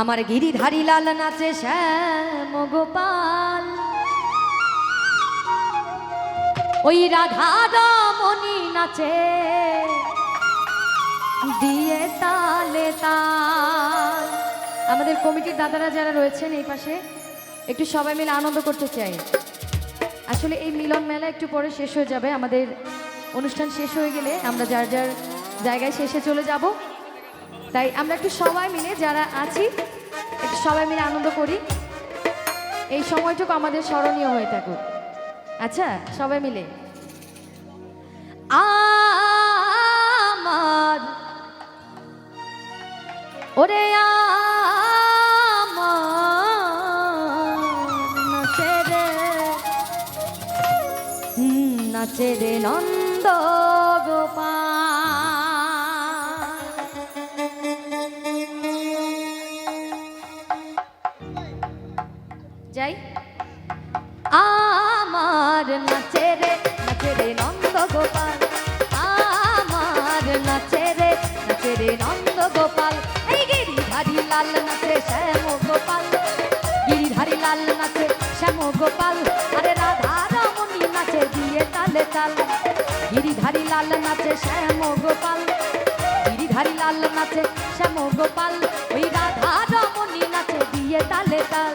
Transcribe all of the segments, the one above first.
আমার গিরিধারী লাল নাচে শ্যাম গোপাল। ওই রাধা রমণী নাচে, দিয়ে তালে তাল। আমাদের কমিটির দাদারা যারা রয়েছেন এই পাশে, একটু সবাই মিলে আনন্দ করতে চাই। আসলে এই মিলন মেলা একটু পরে শেষ হয়ে যাবে। আমাদের অনুষ্ঠান শেষ হয়ে গেলে আমরা যার যার জায়গায় শেষে চলে যাব। তাই আমরা একটু সবাই মিলে যারা আছি, একটু সবাই মিলে আনন্দ করি। এই সময়টুকু আমাদের স্মরণীয় হয়ে থাকুক। আচ্ছা সবাই মিলে। আমার, ওরে নাচে রে নন্দ। নাচে রে নাচে রে নন্দ গোপাল। আমার নাচে রে নাচে রে নন্দ গোপাল। এই গিরিধারী লাল নাচে শ্যাম গোপাল। গিরিধারী লাল নাচে শ্যাম গোপাল। আরে রাধা রমণী নাচে দিয়ে তালে তাল। গিরিধারী লাল নাচে শ্যাম গোপাল। গিরিধারী লাল নাচে শ্যাম গোপাল। ওই রাধা রমণী নাচে দিয়ে তালে তাল।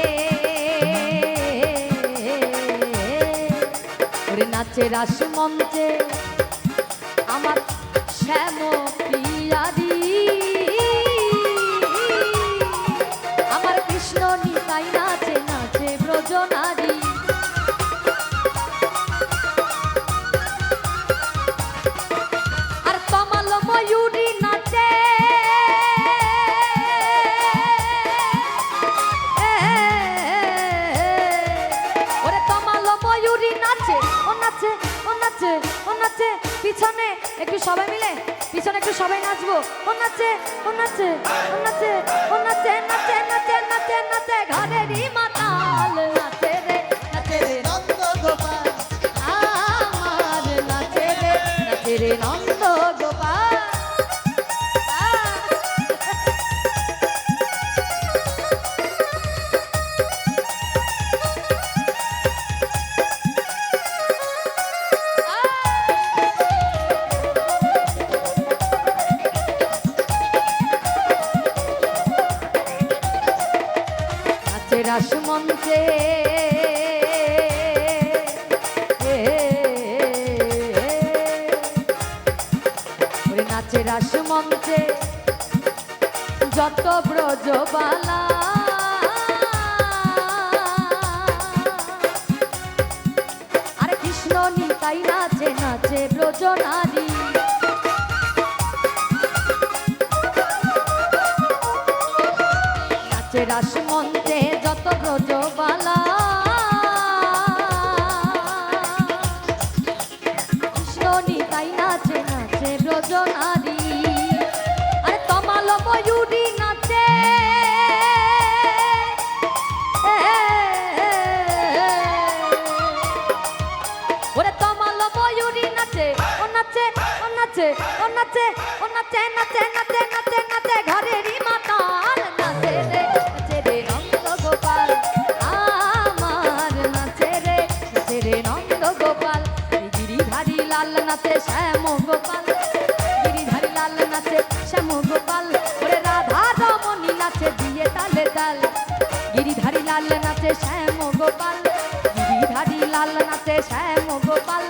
নাচে রাস মঞ্চে। ও নাচে ও নাচে পিছনে একটু সবাই মিলে পিছনে একটু সবাই নাচবো ও নাচে ও নাচে ও নাচে ও নাচে নাচে নাচে নাচে নাচছে ঘরেরই রাস মঞ্চে। নাচে রাস মঞ্চে যত ব্রজবালা। আরে কৃষ্ণ নিতাই নাচে নাচে ব্রজ নাচে শ্যাম গোপাল গিরিধারী লাল নাচে শ্যাম গোপাল।